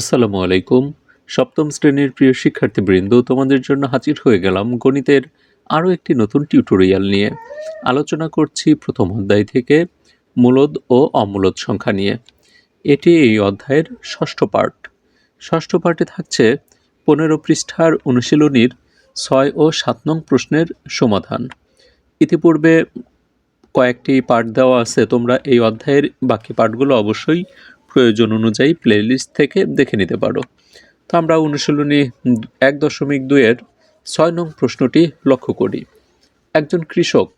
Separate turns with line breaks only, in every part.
আসসালামু আলাইকুম। সপ্তম শ্রেণির প্রিয় শিক্ষার্থীবৃন্দ, তোমাদের জন্য হাজির হয়ে গেলাম গণিতের আরও একটি নতুন টিউটোরিয়াল নিয়ে। আলোচনা করছি প্রথম অধ্যায় থেকে মূলদ ও অমূলদ সংখ্যা নিয়ে। এটি এই অধ্যায়ের ষষ্ঠ পার্ট ষষ্ঠ পার্টে থাকছে পনেরো পৃষ্ঠার অনুশীলনীর ছয় ও সাত নং প্রশ্নের সমাধান। ইতিপূর্বে কয়েকটি পাঠ দেওয়া আছে, তোমরা এই অধ্যায়ের বাকি পাঠগুলো অবশ্যই প্রয়োজন অনুযায়ী প্লেলিস্ট থেকে দেখে নিতে পারো। তো আমরা অনুশীলনী এক দশমিক দুইয়ের ছয় নং প্রশ্নটি লক্ষ্য করি। একজন কৃষক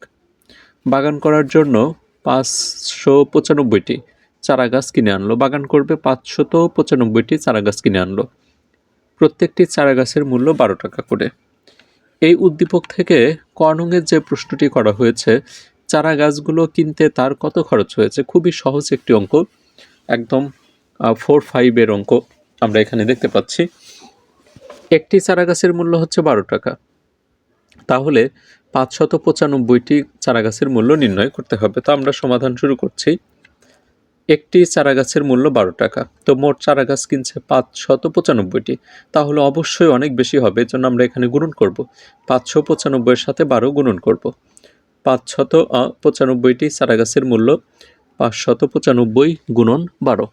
বাগান করার জন্য পাঁচশো পঁচানব্বইটি চারা গাছ কিনে আনলো। বাগান করবে পাঁচশত পঁচানব্বইটি চারা গাছ কিনে আনলো। প্রত্যেকটি চারা গাছের মূল্য বারো টাকা করে। এই উদ্দীপক থেকে কর্নংয়ের যে প্রশ্নটি করা হয়েছে চারা গাছগুলো কিনতে তার কত খরচ হয়েছে? খুবই সহজ একটি অঙ্ক। একদম ফোর ফাইভের অঙ্ক আমরা এখানে দেখতে পাচ্ছি। একটি চারা গাছের মূল্য হচ্ছে বারো টাকা। তাহলে পাঁচশত পঁচানব্বইটি চারা গাছের মূল্য নির্ণয় করতে হবে। তো আমরা সমাধান শুরু করছি। একটি চারা গাছের মূল্য বারো টাকা। তো মোট চারা গাছ কিনছে পাঁচশত পঁচানব্বইটি। তাহলে অবশ্যই অনেক বেশি হবে, এজন্য আমরা এখানে গুণন করব। পাঁচশো পঁচানব্বইয়ের সাথে বারো গুণন করব। পাঁচশত পঁচানব্বইটি চারা গাছের মূল্য পাঁচশত পঁচানব্বই গুণন বারো।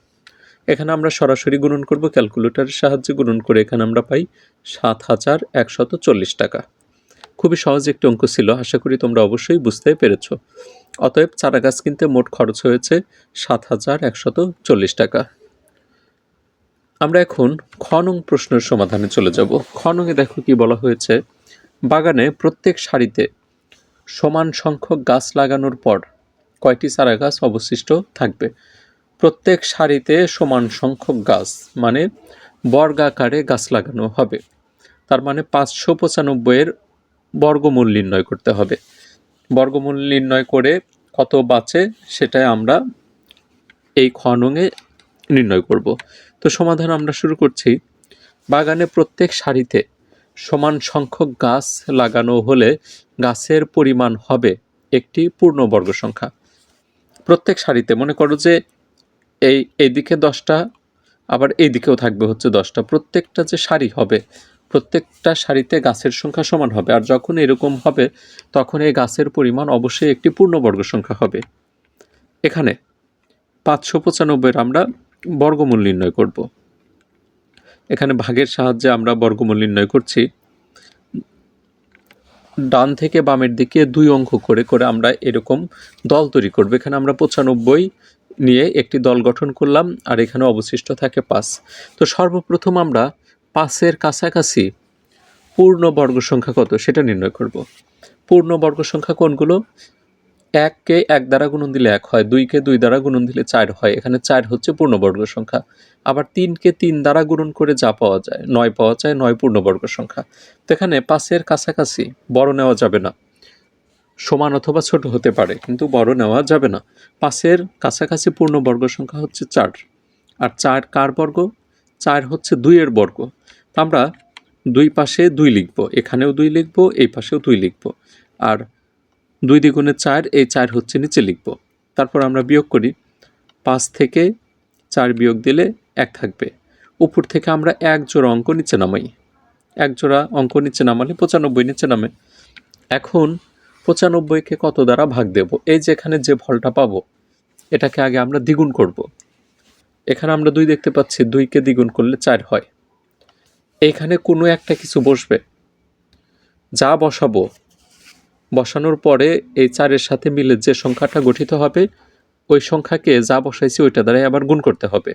এখানে আমরা সরাসরি গুণন করব, ক্যালকুলেটরের সাহায্যে গুণন করে এখানে আমরা পাই সাত হাজার একশত চল্লিশ টাকা। খুবই সহজ একটি অঙ্ক ছিল, আশা করি তোমরা অবশ্যই বুঝতে পেরেছ। অতএব চারা গাছ কিনতে মোট খরচ হয়েছে সাত হাজার একশত চল্লিশ টাকা। আমরা এখন খনং প্রশ্নের সমাধানে চলে যাব। খনঙে দেখো কি বলা হয়েছে, বাগানে প্রত্যেক সারিতে সমান সংখ্যক গাছ লাগানোর পর কয়টি চারা গাছ অবশিষ্ট থাকবে? প্রত্যেক সারিতে সমান সংখ্যক গাছ মানে বর্গাকারে গাছ লাগানো হবে। তার মানে পাঁচশো পঁচানব্বইয়ের বর্গমূল নির্ণয় করতে হবে। বর্গমূল নির্ণয় করে কত বাঁচে সেটাই আমরা এই খনঙে নির্ণয় করব। তো সমাধান আমরা শুরু করছি। বাগানে প্রত্যেক সারিতে সমান সংখ্যক গাছ লাগানো হলে গাছের পরিমাণ হবে একটি পূর্ণবর্গ সংখ্যা। প্রত্যেক সারিতে মনে করো যে এই এইদিকে দশটা, আবার এই দিকেও থাকবে হচ্ছে দশটা। প্রত্যেকটা যে সারি হবে, প্রত্যেকটা সারিতে গাছের সংখ্যা সমান হবে। আর যখন এরকম হবে, তখন এই গাছের পরিমাণ অবশ্যই একটি পূর্ণবর্গ সংখ্যা হবে। এখানে পাঁচশো পঁচানব্বইয়ের আমরা বর্গমূল নির্ণয় করব। এখানে ভাগের সাহায্যে আমরা বর্গমূল নির্ণয় করছি। ডান থেকে বামের দিকে দুই অঙ্ক করে করে আমরা এরকম দল তৈরি করব। এখানে আমরা পঁচানব্বই নিয়ে একটি দল গঠন করলাম, আর এখানে অবশিষ্ট থাকে পাঁচ। তো সর্বপ্রথম আমরা পাঁচের কাছাকাছি পূর্ণ বর্গ সংখ্যা কত, সেটা নির্ণয় করব। পূর্ণ বর্গ সংখ্যা কোনগুলো? এককে এক দ্বারা গুণন দিলে এক হয়, দুইকে দুই দ্বারা গুণন দিলে চার হয়। এখানে চার হচ্ছে পূর্ণবর্গ সংখ্যা। আবার তিনকে তিন দ্বারা গুণন করে যা পাওয়া যায়, নয় পাওয়া যায়, নয় পূর্ণবর্গ সংখ্যা। তো এখানে পাঁচের কাছাকাছি বড় নেওয়া যাবে না। সমান অথবা ছোট হতে পারে, কিন্তু বড় নেওয়া যাবে না। পাশের কাছাকাছি পূর্ণবর্গ সংখ্যা হচ্ছে চার। আর চার কার বর্গ? চার হচ্ছে দুইয়ের বর্গ। আমরা দুই পাশে দুই লিখব, এখানেও দুই লিখব, এই পাশেও দুই লিখব। আর দুই দ্বিগুণে চার, এই চার হচ্ছে নিচে লিখব। তারপর আমরা বিয়োগ করি। পাঁচ থেকে চার বিয়োগ দিলে এক থাকবে। উপর থেকে আমরা এক জোড়া অঙ্ক নিচে নামাই। এক জোড়া অঙ্ক নিচে নামালে পঁচানব্বই নিচে নামে। এখন পঁচানব্বইকে কত দ্বারা ভাগ দেব? এই যে এখানে যে ফলটা পাবো, এটাকে আগে আমরা দ্বিগুণ করব। এখানে আমরা দুই দেখতে পাচ্ছি, দুইকে দ্বিগুণ করলে চার হয়। এইখানে কোনো একটা কিছু বসবে। যা বসাবো বসানোর পরে এই চারের সাথে মিলে যে সংখ্যাটা গঠিত হবে, ওই সংখ্যাকে যা বসাইছি ওইটা দ্বারাই আবার গুণ করতে হবে।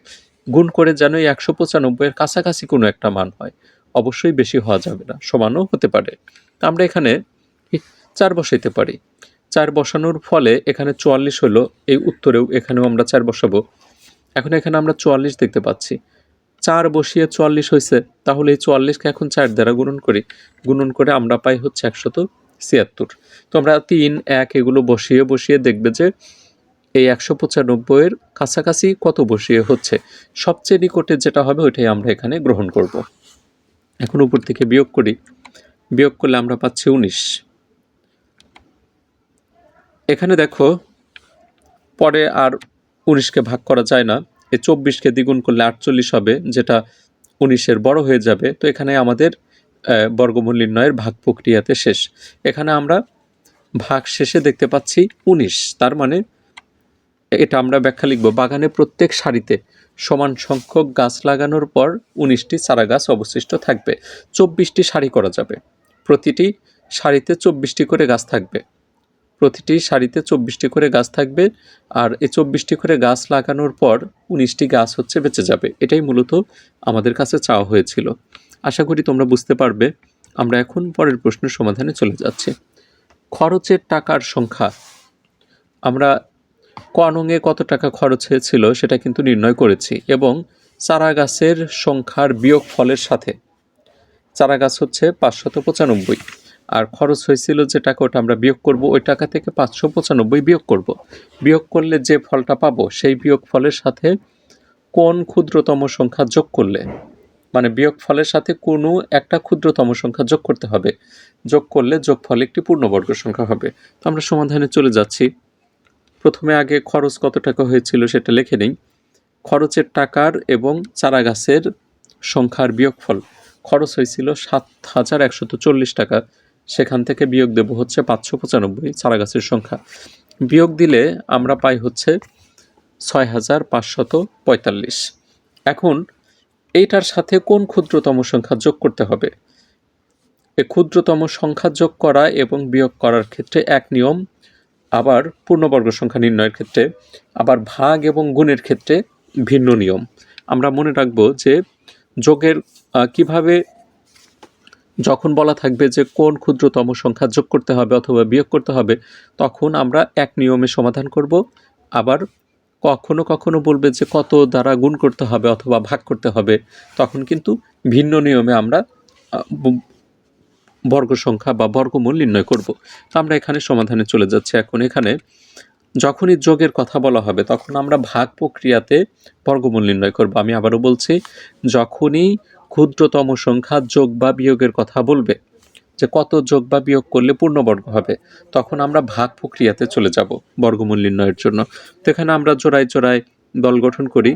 গুণ করে যেন এই একশো পঁচানব্বইয়ের কাছাকাছি কোনো একটা মান হয়। অবশ্যই বেশি হওয়া যাবে না, সমানও হতে পারে। আমরা এখানে চার বসাইতে পারি। চার বসানোর ফলে এখানে চুয়াল্লিশ হলো, এই উত্তরেও এখানেও আমরা চার বসাবো। এখন এখানে আমরা চুয়াল্লিশ দেখতে পাচ্ছি। চার বসিয়ে চুয়াল্লিশ হয়েছে, তাহলে এই চুয়াল্লিশকে এখন চার দ্বারা গুণন করি। গুণন করে আমরা পাই হচ্ছে একশত ছিয়াত্তর। তোমরা তিন, এক এগুলো বসিয়ে বসিয়ে দেখবে যে এই একশো পঁচানব্বইয়ের কাছাকাছি কত বসিয়ে হচ্ছে। সবচেয়ে নিকটে যেটা হবে ওইটাই আমরা এখানে গ্রহণ করব। এখন উপর থেকে বিয়োগ করি। বিয়োগ করলে আমরা পাচ্ছি উনিশ। এখানে দেখো, পরে আর উনিশকে ভাগ করা যায় না। এই চব্বিশকে দ্বিগুণ করলে আটচল্লিশ হবে, যেটা উনিশের বড় হয়ে যাবে। তো এখানে আমাদের বর্গমূল নির্ণয়ের ভাগ প্রক্রিয়াতে শেষ। এখানে আমরা ভাগ শেষে দেখতে পাচ্ছি উনিশ। তার মানে এটা আমরা ব্যাখ্যা লিখব, বাগানে প্রত্যেক সারিতে সমান সংখ্যক গাছ লাগানোর পর উনিশটি চারা গাছ অবশিষ্ট থাকবে। চব্বিশটি সারি করা যাবে। প্রতিটি সারিতে চব্বিশটি করে গাছ থাকবে। প্রতিটি সারিতে চব্বিশটি করে গাছ থাকবে আর এই চব্বিশটি করে গাছ লাগানোর পর উনিশটি গাছ হচ্ছে বেঁচে যাবে। এটাই মূলত আমাদের কাছে চাওয়া হয়েছিল। আশা করি তোমরা বুঝতে পারবে, আমরা এখন পরের প্রশ্নের সমাধানে চলে যাচ্ছি। খরচের টাকার সংখ্যা। আমরা ক নঙে কত টাকা খরচ হয়েছিল সেটা কিন্তু নির্ণয় করেছি এবং চারা গাছের সংখ্যার বিয়োগ ফলের সাথে। চারা গাছ হচ্ছে পাঁচশত পঁচানব্বই। আর খরচ হয়েছিল যে টাকা ওটা আমরা বিয়োগ করব, ওই টাকা থেকে পাঁচশো পঁচানব্বই বিয়োগ করব। বিয়োগ করলে যে ফলটা পাবো, সেই বিয়োগ ফলের সাথে কোন ক্ষুদ্রতম সংখ্যা যোগ করলে? মানে বিয়োগ ফলের সাথে কোনো একটা ক্ষুদ্রতম সংখ্যা যোগ করতে হবে। যোগ করলে যোগফল একটি পূর্ণবর্গ সংখ্যা হবে। তো আমরা সমাধানে চলে যাচ্ছি। প্রথমে আগে খরচ কত টাকা হয়েছিল সেটা লিখে নিই। খরচের টাকার এবং চারা গাছের সংখ্যার বিয়োগফল। খরচ হয়েছিল সাত হাজার একশত চল্লিশ টাকা। সেখান থেকে বিয়োগ দেব হচ্ছে পাঁচশো পঁচানব্বই চারা গাছের সংখ্যা। বিয়োগ দিলে আমরা পাই হচ্ছে ছয় হাজার পাঁচশত পঁয়তাল্লিশ। এখন এইটার সাথে কোন ক্ষুদ্রতম সংখ্যা যোগ করতে হবে? এ ক্ষুদ্রতম সংখ্যা যোগ করা এবং বিয়োগ করার ক্ষেত্রে এক নিয়ম, আবার পূর্ণবর্গ সংখ্যা নির্ণয়ের ক্ষেত্রে, আবার ভাগ এবং গুণের ক্ষেত্রে ভিন্ন নিয়ম। আমরা মনে রাখব যে যোগের কীভাবে যখন বলা থাকবে যে কোন ক্ষুদ্রতম সংখ্যা যোগ করতে হবে অথবা বিয়োগ করতে হবে, তখন আমরা এক নিয়মে সমাধান করব, আবার কখনো কখনো বলবে যে কত দ্বারা গুণ করতে হবে অথবা ভাগ করতে হবে, তখন কিন্তু ভিন্ন নিয়মে আমরা বর্গ সংখ্যা বা বর্গমূল নির্ণয় করব। তো আমরা এখানে সমাধানে চলে যাচ্ছি। এখন এখানে যখনই যোগের কথা বলা হবে, তখন আমরা ভাগ প্রক্রিয়াতে বর্গমূল নির্ণয় করব। আমি আবারও বলছি, যখনই ক্ষুদ্রতম সংখ্যা যোগ বা বিয়োগের কথা বলবে যে কত যোগ বা বিয়োগ করলে পূর্ণবর্গ হবে, তখন আমরা ভাগ প্রক্রিয়াতে চলে যাব বর্গমূল নির্ণয়ের জন্য। তো এখানে আমরা জোড়ায় জোড়ায় দল গঠন করি।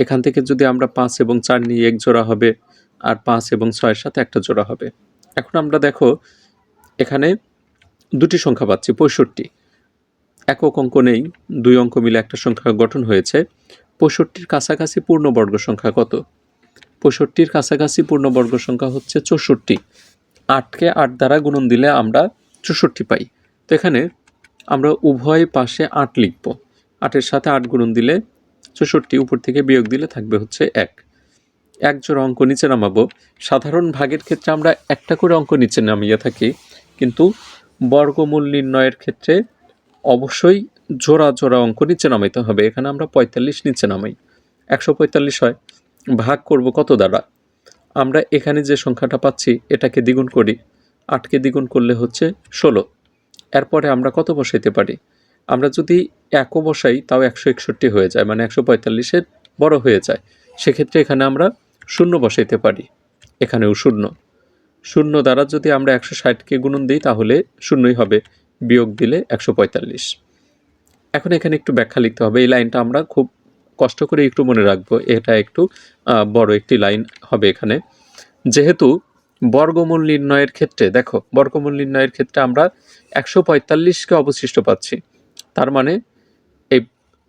এখান থেকে যদি আমরা পাঁচ এবং চার নিয়ে এক জোড়া হবে, আর পাঁচ এবং ছয়ের সাথে একটা জোড়া হবে। এখন আমরা দেখো, এখানে দুটি সংখ্যা পাচ্ছি, পঁয়ষট্টি। একক অঙ্ক নেই, দুই অঙ্ক মিলে একটা সংখ্যা গঠন হয়েছে। পঁয়ষট্টির কাছাকাছি পূর্ণবর্গ সংখ্যা কত? পঁয়ষট্টির কাছাকাছি পূর্ণবর্গ সংখ্যা হচ্ছে চৌষট্টি। আটকে আট দ্বারা গুণন দিলে আমরা চৌষট্টি পাই। তো এখানে আমরা উভয় পাশে আট লিখব। আটের সাথে আট গুণন দিলে চৌষট্টি, উপর থেকে বিয়োগ দিলে থাকবে হচ্ছে এক। এক জোড়া অঙ্ক নিচে নামাবো। সাধারণ ভাগের ক্ষেত্রে আমরা একটা করে অঙ্ক নিচে নামিয়ে থাকি, কিন্তু বর্গমূল নির্ণয়ের ক্ষেত্রে অবশ্যই জোড়া জোড়া অঙ্ক নিচে নামাইতে হবে। এখানে আমরা পঁয়তাল্লিশ নিচে নামাই। একশো পঁয়তাল্লিশ হয়। ভাগ করব কত দ্বারা? আমরা এখানে যে সংখ্যাটা পাচ্ছি, এটাকে দ্বিগুণ করি। আটকে দ্বিগুণ করলে হচ্ছে ষোলো। এরপরে আমরা কত বসাইতে পারি? আমরা যদি একও বসাই, তাও একশো একষট্টি হয়ে যায় মানে একশো পঁয়তাল্লিশের বড় হয়ে যায়। সেক্ষেত্রে এখানে আমরা শূন্য বসাইতে পারি। এখানেও শূন্য। শূন্য দ্বারা যদি আমরা একশো ষাটকে গুণন দিই, তাহলে শূন্যই হবে। বিয়োগ দিলে একশো পঁয়তাল্লিশ। এখন এখানে একটু ব্যাখ্যা লিখতে হবে। এই লাইনটা আমরা খুব কষ্ট করে একটু মনে রাখব, এটা একটু বড় একটি লাইন হবে এখানে। যেহেতু বর্গমূল নির্ণয়ের ক্ষেত্রে, দেখো, বর্গমূল নির্ণয়ের ক্ষেত্রে আমরা একশো পঁয়তাল্লিশকে অবশিষ্ট পাচ্ছি। তার মানে এই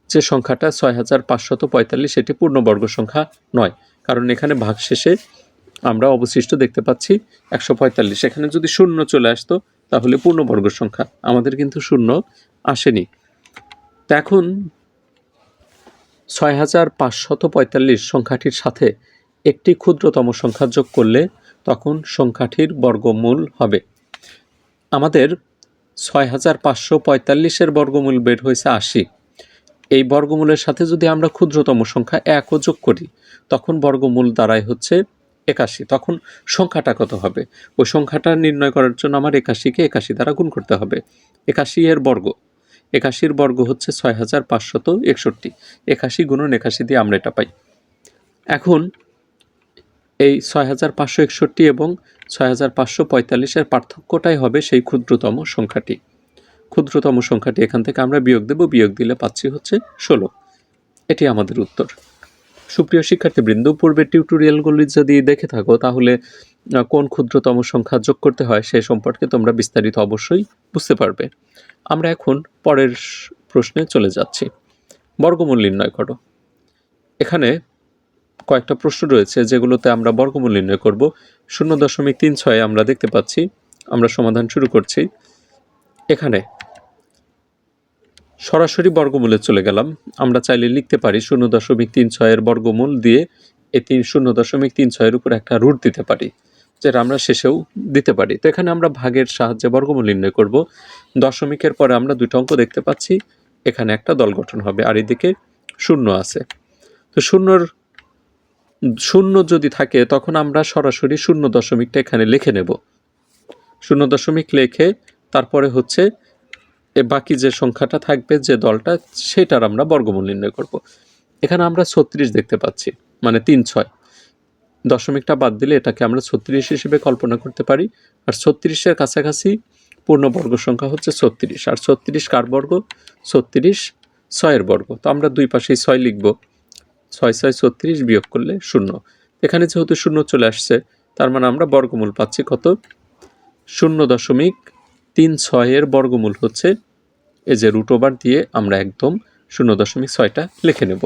যে সংখ্যাটা ছয় হাজার পাঁচশত পঁয়তাল্লিশ, এটি পূর্ণবর্গ সংখ্যা নয়। কারণ এখানে ভাগ শেষে আমরা অবশিষ্ট দেখতে পাচ্ছি একশো পঁয়তাল্লিশ। এখানে যদি শূন্য চলে আসতো, তাহলে পূর্ণবর্গ সংখ্যা, আমাদের কিন্তু শূন্য আসেনি। এখন ছয় হাজার পাঁচশত পঁয়তাল্লিশ সংখ্যাটির সাথে একটি ক্ষুদ্রতম সংখ্যা যোগ করলে তখন সংখ্যাটির বর্গমূল হবে। আমাদের ছয় হাজার পাঁচশো পঁয়তাল্লিশের বর্গমূল বের হয়েছে আশি। এই বর্গমূলের সাথে যদি আমরা ক্ষুদ্রতম সংখ্যা একও যোগ করি, তখন বর্গমূল দ্বারাই হচ্ছে একাশি। তখন সংখ্যাটা কত হবে? ওই সংখ্যাটা নির্ণয় করার জন্য আমার একাশিকে একাশি দ্বারা গুণ করতে হবে। একাশি এর বর্গ একাশির বর্গ হচ্ছে ছয় হাজার পাঁচশত একষট্টি। একাশি গুণন একাশি দিয়ে আমরা এটা পাই। এখন এই ছয় হাজার পাঁচশো একষট্টি এবং ছয় হাজার পাঁচশো পঁয়তাল্লিশের পার্থক্যটাই হবে সেই ক্ষুদ্রতম সংখ্যাটি। ক্ষুদ্রতম সংখ্যাটি, এখান থেকে আমরা বিয়োগ দেব, বিয়োগ দিলে পাচ্ছি হচ্ছে ষোলো। এটি আমাদের উত্তর। সুপ্রিয় শিক্ষার্থীবৃন্দ, পূর্বের টিউটোরিয়ালগুলি যদি দেখে থাকো, তাহলে কোন ক্ষুদ্রতম সংখ্যা যোগ করতে হয় সে সম্পর্কে তোমরা বিস্তারিত অবশ্যই বুঝতে পারবে। আমরা এখন পরের প্রশ্নে চলে যাচ্ছি। বর্গমূল নির্ণয় করো। এখানে কয়েকটা প্রশ্ন রয়েছে যেগুলোতে আমরা বর্গমূল নির্ণয় করব। শূন্য দশমিক তিন ছয় আমরা দেখতে পাচ্ছি। আমরা সমাধান শুরু করছি। এখানে সরাসরি বর্গমূলে চলে গেলাম। আমরা চাইলে লিখতে পারি শূন্য দশমিক তিন ছয়ের বর্গমূল দিয়ে এই তিন শূন্য দশমিক তিন ছয়ের উপর একটা রুট দিতে পারি। যেটা আমরা শেষেও দিতে পারি। তো এখানে আমরা ভাগের সাহায্যে বর্গমূল নির্ণয় করব। দশমিকের পরে আমরা দুটো অঙ্ক দেখতে পাচ্ছি। এখানে একটা দল গঠন হবে আর এদিকে শূন্য আছে। তো শূন্যর, শূন্য যদি থাকে তখন আমরা সরাসরি শূন্য দশমিকটা এখানে লিখে নেব। শূন্য দশমিক লেখে তারপরে হচ্ছে এ বাকি যে সংখ্যাটা থাকবে যে দলটা, সেটার আমরা বর্গমূল নির্ণয় করব। এখানে আমরা ছত্রিশ দেখতে পাচ্ছি মানে তিন ছয়। দশমিকটা বাদ দিলে এটাকে আমরা ছত্রিশ হিসেবে কল্পনা করতে পারি। আর ছত্রিশের কাছাকাছি পূর্ণবর্গ সংখ্যা হচ্ছে ছত্রিশ। আর ছত্রিশ কার বর্গ? ছত্রিশ ছয়ের বর্গ। তো আমরা দুই পাশেই ছয় লিখব। ছয় ছয় ছত্রিশ বিয়োগ করলে শূন্য। এখানে যেহেতু শূন্য চলে আসছে, তার মানে আমরা বর্গমূল পাচ্ছি কত? শূন্য দশমিক তিন ছয়ের বর্গমূল হচ্ছে। এই যে রুট ওভার দিয়ে আমরা একদম শূন্য দশমিক ছয়টা লিখে নেব।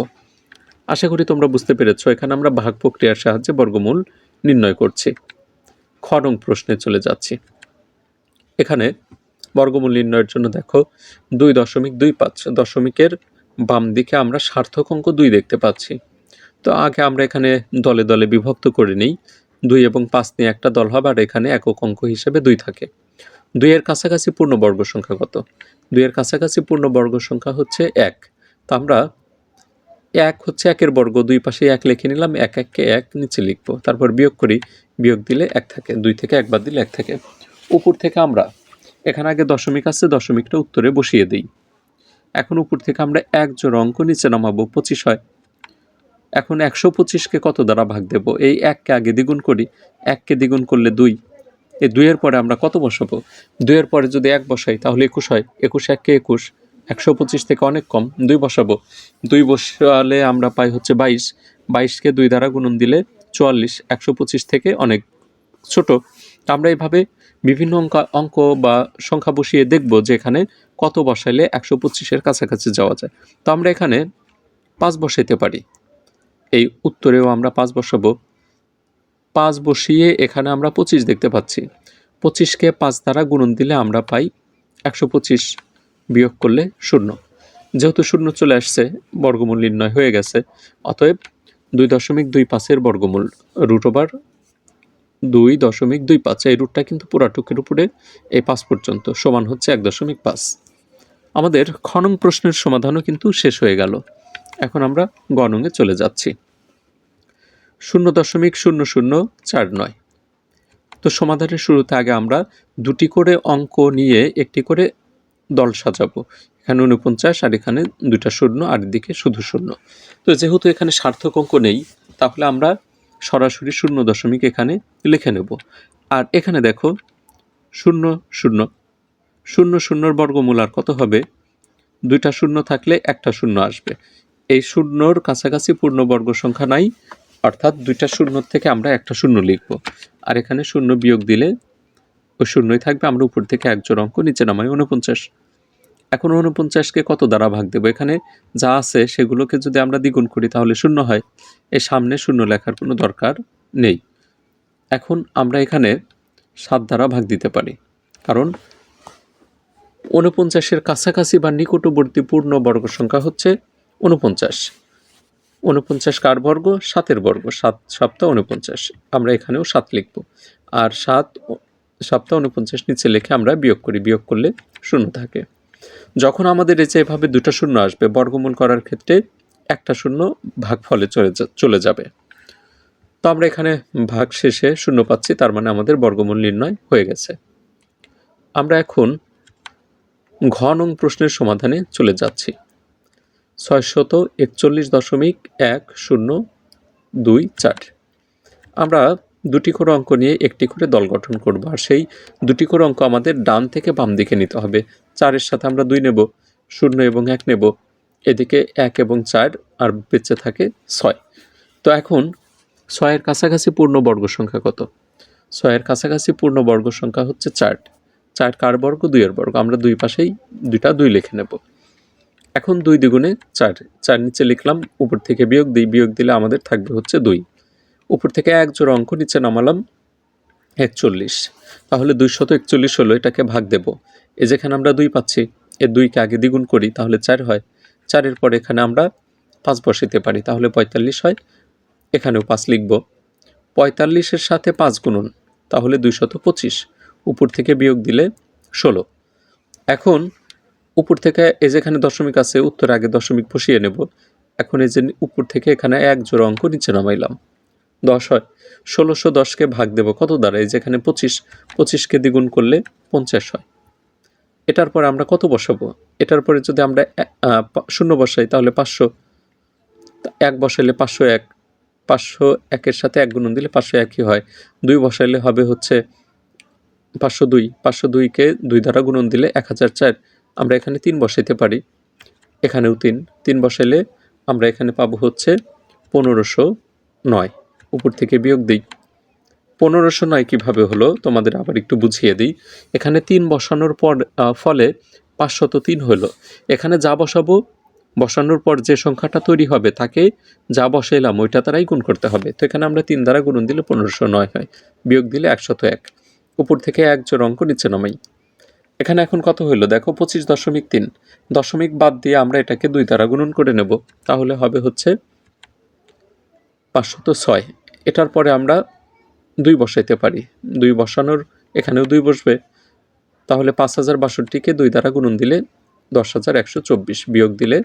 আশা করি তোমরা বুঝতে পেরেছ, এখানে আমরা ভাগ প্রক্রিয়ার সাহায্যে বর্গমূল নির্ণয় করছি। খ নং প্রশ্নে চলে যাচ্ছি। এখানে বর্গমূল নির্ণয়ের জন্য দেখো, দুই দশমিক দুই পাঁচ দশমিকের বাম দিকে আমরা সার্থক অঙ্ক দুই দেখতে পাচ্ছি। তো আগে আমরা এখানে দলে দলে বিভক্ত করে নিই, দুই এবং পাঁচ নিয়ে একটা দল হবে আর এখানে একক অঙ্ক হিসেবে দুই থাকে। দুইয়ের কাছাকাছি পূর্ণবর্গ সংখ্যা কত? দুইয়ের কাছাকাছি পূর্ণবর্গ সংখ্যা হচ্ছে এক। তো আমরা এক হচ্ছে একের বর্গ, দুই পাশে এক লিখে নিলাম, এক এককে এক নিচে লিখব। তারপর বিয়োগ করি, বিয়োগ দিলে এক থাকে, দুই থেকে একবার দিলে এক থাকে। উপর থেকে আমরা, এখানে আগে দশমিক আছে, দশমিকটা উত্তরে বসিয়ে দিই। এখন উপর থেকে আমরা এক জোড় অঙ্ক নিচে নামাবো, পঁচিশ হয়। এখন একশো পঁচিশকে কত দ্বারা ভাগ দেব? এই এককে আগে দ্বিগুণ করি, এককে দ্বিগুণ করলে দুই। এই দুইয়ের পরে আমরা কত বসাবো? দুইয়ের পরে যদি এক বসাই, তাহলে একুশ হয়। একুশ, এককে একুশ। একশো পঁচিশ থেকে অনেক কম, দুই বসাবো। দুই বসালে আমরা পাই হচ্ছে বাইশ। বাইশকে দুই দ্বারা গুণন দিলে চুয়াল্লিশ, একশো পঁচিশ থেকে অনেক ছোট। আমরা এইভাবে বিভিন্ন অঙ্ক অঙ্ক বা সংখ্যা বসিয়ে দেখব যে এখানে কত বসাইলে একশো পঁচিশের কাছাকাছি যাওয়া যায়। তো আমরা এখানে পাঁচ বসাইতে পারি। এই উত্তরেও আমরা পাঁচ বসাবো। পাঁচ বসিয়ে এখানে আমরা পঁচিশ দেখতে পাচ্ছি। পঁচিশকে পাঁচ দ্বারা গুণন দিলে আমরা পাই একশো পঁচিশ। বিয়োগ করলে শূন্য। যেহেতু শূন্য চলে আসছে, বর্গমূল নির্ণয় হয়ে গেছে, অতএব দুই দশমিক দুই পাঁচের বর্গমূল রুট ওভার দুই দশমিক দুই পাঁচ, এই রুটটা কিন্তু পুরাটুকের উপরে এই পাঁচ পর্যন্ত সমান হচ্ছে এক দশমিক পাঁচ। আমাদের খনং প্রশ্নের সমাধানও কিন্তু শেষ হয়ে গেল। এখন আমরা গণঙে চলে যাচ্ছি। শূন্য দশমিক শূন্য শূন্য চার নয়। তো সমাধানের শুরুতে আগে আমরা দুটি করে অঙ্ক নিয়ে একটি করে দল সাজাবো। এখানে উনপঞ্চাশ আর এখানে দুটা শূন্য, আর এদিকে শুধু শূন্য। তো যেহেতু এখানে সার্থক অঙ্ক নেই, তাহলে আমরা সরাসরি শূন্য দশমিক এখানে লিখে নেব। আর এখানে দেখো, শূন্য শূন্য। শূন্য, শূন্যর বর্গমূল আর কত হবে? দুইটা শূন্য থাকলে একটা শূন্য আসবে। এই শূন্যর কাছাকাছি পূর্ণবর্গ সংখ্যা নাই, অর্থাৎ দুইটা শূন্য থেকে আমরা একটা শূন্য লিখব। আর এখানে শূন্য বিয়োগ দিলে ওই শূন্যই থাকবে, আমরা উপর থেকে এক জোড় অঙ্ক নিচে নামাই উনপঞ্চাশ। এখন উনপঞ্চাশকে কত দ্বারা ভাগ দেবো? এখানে যা আছে সেগুলোকে যদি আমরা দ্বিগুণ করি তাহলে শূন্য হয়। এর সামনে শূন্য লেখার কোনো দরকার নেই। এখন আমরা এখানে সাত দ্বারা ভাগ দিতে পারি। কারণ উনপঞ্চাশের কাছাকাছি বা নিকটবর্তী পূর্ণ বর্গ সংখ্যা হচ্ছে উনপঞ্চাশ উনপঞ্চাশ কার বর্গ? সাতের বর্গ। সাত সপ্তাহ উনপঞ্চাশ আমরা এখানেও সাত লিখব। আর সাত সপ্তাহ উনপঞ্চাশ নিচে লিখে আমরা বিয়োগ করি। বিয়োগ করলে শূন্য থাকে। যখন আমাদের এই যে এভাবে দুটো শূন্য আসবে, বর্গমূল করার ক্ষেত্রে একটা শূন্য ভাগ ফলে চলে চলে যাবে। তো আমরা এখানে ভাগ শেষে শূন্য পাচ্ছি, তার মানে আমাদের বর্গমূল নির্ণয় হয়ে গেছে। আমরা এখন ঘ নং প্রশ্নের সমাধানে চলে যাচ্ছি। ছয়শত একচল্লিশ দশমিক এক শূন্য দুই চার। আমরা দুটি করে অঙ্ক নিয়ে একটি করে দল গঠন করব, আর সেই দুটি করে অঙ্ক আমাদের ডান থেকে বাম দিকে নিতে হবে। চারের সাথে আমরা দুই নেব, শূন্য এবং এক নেব। এদিকে এক এবং চার আর বেঁচে থাকে ছয়। তো এখন ছয়ের কাছাকাছি পূর্ণ বর্গ সংখ্যা কত? ছয়ের কাছাকাছি পূর্ণ বর্গ সংখ্যা হচ্ছে চার। চার কার বর্গ? দুইয়ের বর্গ। আমরা দুই পাশেই দুইটা দুই লিখে নেব। এখন দুই দ্বিগুণে চার। চার নিচে লিখলাম, উপর থেকে বিয়োগ দিই। বিয়োগ দিলে আমাদের থাকবে হচ্ছে দুই। উপর থেকে এক জোড়া অঙ্ক নিচে নামালাম, একচল্লিশ। তাহলে দুইশত একচল্লিশ হলো, এটাকে ভাগ দেব। এ যেখানে আমরা দুই পাচ্ছি, এ দুইকে আগে দ্বিগুণ করি, তাহলে চার হয়। চারের পর এখানে আমরা পাঁচ বসাইতে পারি, তাহলে পঁয়তাল্লিশ হয়। এখানেও পাঁচ লিখব। পঁয়তাল্লিশের সাথে পাঁচ গুণন, তাহলে দুইশত পঁচিশ। উপর থেকে বিয়োগ দিলে ষোলো। এখন উপর থেকে এ যেখানে দশমিক আছে, উত্তর আগে দশমিক বসিয়ে নেব। এখন এই যে উপর থেকে এখানে এক জোড়া অঙ্ক নিচে নামাইলাম। দশ হয়। ষোলোশো দশকে ভাগ দেব কত দ্বারা? এই যেখানে পঁচিশ, পঁচিশকে দ্বিগুণ করলে পঞ্চাশ হয়। এটার পরে আমরা কত বসাবো? এটার পরে যদি আমরা শূন্য বসাই, তাহলে পাঁচশো এক বসাইলে পাঁচশো এক, পাঁচশো একের সাথে এক গুণন দিলে পাঁচশো একই হয়। দুই বসাইলে হবে হচ্ছে পাঁচশো দুই, পাঁচশো দুইকে দুই দ্বারা গুণন দিলে এক হাজার চার। আমরা এখানে তিন বসাইতে পারি, এখানেও তিন। তিন বসাইলে আমরা এখানে পাবো হচ্ছে পনেরোশো নয়। উপর থেকে বিয়োগ দিই। পনেরোশো নয় কীভাবে হলো, তোমাদের আবার একটু বুঝিয়ে দিই। এখানে তিন বসানোর পর ফলে পাঁচশত তিন হলো। এখানে যা বসাবো, বসানোর পর যে সংখ্যাটা তৈরি হবে তাকে যা বসাইলাম, ওইটা তারাই গুণ করতে হবে। তো এখানে আমরা তিন দ্বারা গুণন দিলে পনেরোশো নয় হয়, বিয়োগ দিলে একশত এক। উপর থেকে এক জোর অঙ্ক নিচে নামাই। এখানে এখন কত হলো দেখো, পঁচিশ দশমিক তিন। দশমিক বাদ দিয়ে আমরা এটাকে দুই দ্বারা গুণন করে নেব। তাহলে হবে হচ্ছে পাঁচশত ছয়। এটার পরে আমরা দুই বসাইতে পারি। দুই বসানোর এখানেও দুই বসবে। তাহলে পাঁচ হাজার বাষট্টিকে দুই দ্বারা গুণন দিলে দশ হাজার একশো চব্বিশ। বিয়োগ দিলে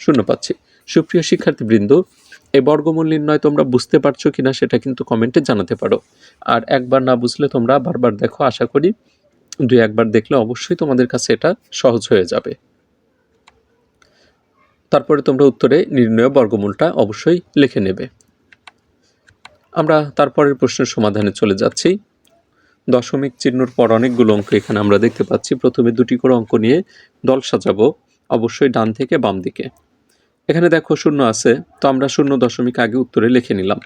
শূন্য পাচ্ছি। সুপ্রিয় শিক্ষার্থীবৃন্দ এই বর্গমূল নির্ণয় তোমরা বুঝতে পারছ কিনা সেটা কিন্তু কমেন্টে জানাতে পারো। আর একবার না বুঝলে তোমরা বারবার দেখো, আশা করি দুই একবার দেখলে অবশ্যই তোমাদের কাছে এটা সহজ হয়ে যাবে। তারপরে তোমরা উত্তরে নির্ণয় বর্গমূলটা অবশ্যই লিখে নেবে। আমরা তারপরের প্রশ্নের সমাধানে চলে যাচ্ছি। দশমিক চিহ্নর পর অনেকগুলো অঙ্ক এখানে আমরা দেখতে পাচ্ছি। প্রথমে দুটি করে অঙ্ক নিয়ে দল সাজাবো, অবশ্যই ডান থেকে বাম দিকে। এখানে দেখো শূন্য আছে, তো আমরা শূন্য দশমিক আগে উত্তরে লিখে নিলাম।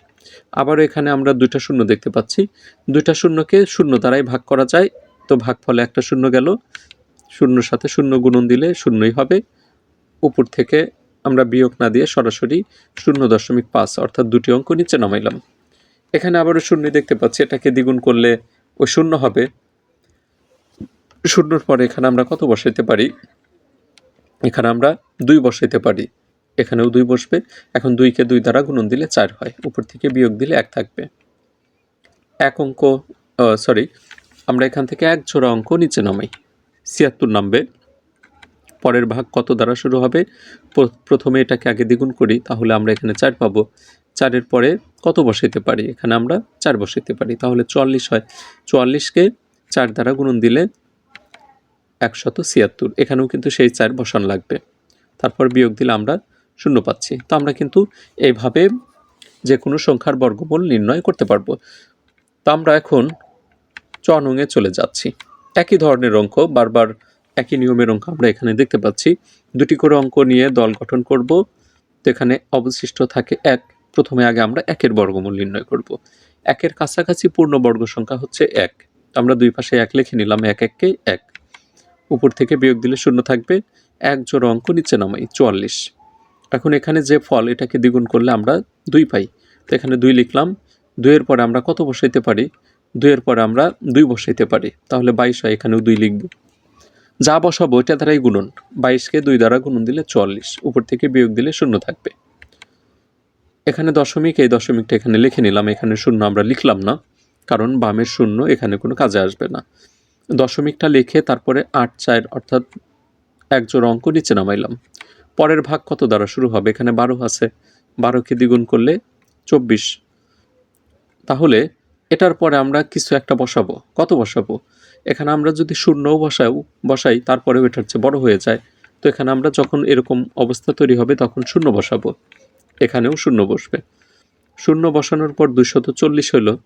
আবারও এখানে আমরা দুইটা শূন্য দেখতে পাচ্ছি। দুইটা শূন্যকে শূন্য দ্বারাই ভাগ করা যায়, তো ভাগ ফলে একটা শূন্য গেল। শূন্যর সাথে শূন্য গুণন দিলে শূন্যই হবে। উপর থেকে আমরা বিয়োগ না দিয়ে সরাসরি শূন্য দশমিক পাঁচ, অর্থাৎ দুটি অঙ্ক নিচে নামাইলাম। এখানে আবারও শূন্য দেখতে পাচ্ছি, এটাকে দ্বিগুণ করলে ওই শূন্য হবে। শূন্যর পরে এখানে আমরা কত বসাইতে পারি? এখানে আমরা দুই বসাইতে পারি। এখানেও দুই বসবে। এখন দুইকে দুই দ্বারা গুণন দিলে চার হয়। উপর থেকে বিয়োগ দিলে এক থাকবে। এক অঙ্ক সরি আমরা এখান থেকে এক জোড়া অঙ্ক নিচে নামাই। ছিয়াত্তর নামবে। পরের ভাগ কত দ্বারা শুরু হবে? প্রথমে এটাকে আগে দ্বিগুণ করি, তাহলে আমরা এখানে চার পাবো। চারের পরে কত বসাইতে পারি? এখানে আমরা চার বসাইতে পারি। তাহলে চুয়াল্লিশ হয়। চুয়াল্লিশকে চার দ্বারা গুণন দিলে একশত ছিয়াত্তর। এখানেও কিন্তু সেই চার বসান লাগবে। তারপর বিয়োগ দিলে আমরা শূন্য পাচ্ছি। তো আমরা কিন্তু এইভাবে যে কোনো সংখ্যার বর্গমূল নির্ণয় করতে পারব। তো আমরা এখন চনঙে চলে যাচ্ছি। একই ধরনের অঙ্ক, বারবার একই নিয়মের অঙ্ক আমরা এখানে দেখতে পাচ্ছি। দুটি করে অঙ্ক নিয়ে দল গঠন করব। তো এখানে অবশিষ্ট থাকে এক। প্রথমে আগে আমরা একের বর্গমূল নির্ণয় করব। একের কাছাকাছি পূর্ণ বর্গ সংখ্যা হচ্ছে এক। আমরা দুই পাশে এক লিখে নিলাম এক এককে এক। উপর থেকে বিয়োগ দিলে শূন্য থাকবে। এক জোড় অঙ্ক নিচে নামাই, চুয়াল্লিশ। এখন এখানে যে ফল, এটাকে দ্বিগুণ করলে আমরা দুই পাই। তো এখানে দুই লিখলাম। দুইয়ের পরে আমরা কত বসাইতে পারি? দুইয়ের পরে আমরা দুই বসাইতে পারি। তাহলে বাইশ হয়, এখানেও দুই লিখব। যা বসাবো, এটা দ্বারাই গুণন। বাইশকে দুই দ্বারা গুণন দিলে চুয়াল্লিশ। উপর থেকে বিয়োগ দিলে শূন্য থাকবে। এখানে দশমিক, এই দশমিকটা এখানে লিখে নিলাম, এখানে শূন্য আমরা লিখলাম না, কারণ বামের শূন্য এখানে কোনো কাজে আসবে না। দশমিকটা লিখে তারপরে আট চার, অর্থাৎ এক জোড় অঙ্ক নিচে নামাইলাম। পরের ভাগ কত দ্বারা শুরু হবে? এখানে বারো আছে। বারোকে দ্বিগুণ করলে চব্বিশ। তাহলে এটার পরে আমরা কিছু একটা বসাবো। কত বসাবো? এখানে আমরা যদি শূন্যও বসাও, বসাই, তারপরেও এটার চেয়ে বড় হয়ে যায়। তো এখানে আমরা যখন এরকম অবস্থা তৈরি হবে, তখন শূন্য বসাবো। এখানেও শূন্য বসবে। শূন্য বসানোর পর দুশত চল্লিশ হলো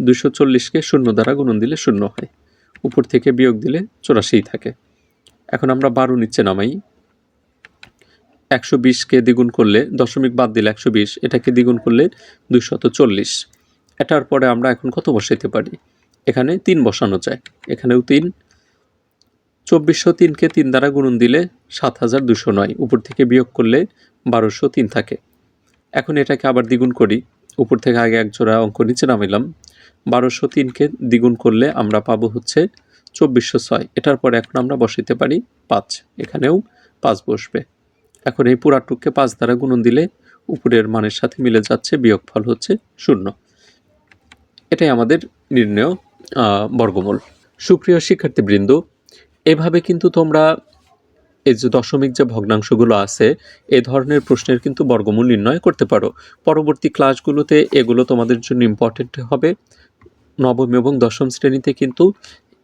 দুশো চল্লিশকে শূন্য দ্বারা গুণন দিলে শূন্য হয়। উপর থেকে বিয়োগ দিলে চৌরাশিই থাকে। এখন আমরা বারো নিচে নামাই। একশো বিশকে দ্বিগুণ করলে দশমিক বাদ দিলে একশো বিশ, এটাকে দ্বিগুণ করলে দুইশত চল্লিশ। এটার পরে আমরা এখন কত বসাইতে পারি? এখানে তিন বসানো যায়। এখানেও তিন। চব্বিশশো তিনকে তিন দ্বারা গুণন দিলে সাত হাজার দুশো নয়। উপর থেকে বিয়োগ করলে বারোশো তিন থাকে। এখন এটাকে আবার দ্বিগুণ করি। উপর থেকে আগে এক জোড়া অঙ্ক নিচে নামিলাম। বারোশো তিনকে দ্বিগুণ করলে আমরা পাবো হচ্ছে চব্বিশশো ছয়। এটার পরে এখন আমরা বসাইতে পারি পাঁচ। এখানেও পাঁচ বসবে। এখন এই পুরাটুককে পাঁচ দ্বারা গুণন দিলে উপরের মানের সাথে মিলে যাচ্ছে, বিয়োগফল হচ্ছে শূন্য। এটাই আমাদের নির্ণয় বর্গমূল। সুপ্রিয় শিক্ষার্থীবৃন্দ, এভাবে কিন্তু তোমরা এই যে দশমিক যে ভগ্নাংশগুলো আছে, এ ধরনের প্রশ্নের কিন্তু বর্গমূল নির্ণয় করতে পারো। পরবর্তী ক্লাসগুলোতে এগুলো তোমাদের জন্য ইম্পর্টেন্ট হবে। নবম এবং দশম শ্রেণীতে কিন্তু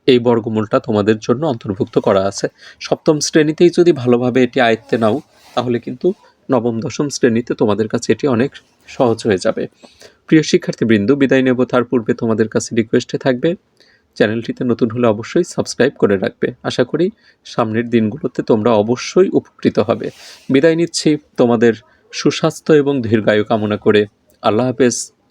এই বর্গমূলটা তোমাদের জন্য অন্তর্ভুক্ত করা আছে। সপ্তম শ্রেণীতেই যদি ভালোভাবে এটি আয়ত্তে নাও, তাহলে কিন্তু নবম, দশম শ্রেণীতে তোমাদের কাছে এটি অনেক সহজ হয়ে যাবে। প্রিয় শিক্ষার্থীবৃন্দ, বিদায় নেব। তার পূর্বে তোমাদের কাছে রিকোয়েস্টে থাকবে চ্যানেলটিতে নতুন হলে অবশ্যই সাবস্ক্রাইব করে রাখবে। আশা করি সামনের দিনগুলোতে তোমরা অবশ্যই উপকৃত হবে। বিদায় নিচ্ছি তোমাদের সুস্বাস্থ্য এবং দীর্ঘায়ু কামনা করে। আল্লাহ হাফেজ।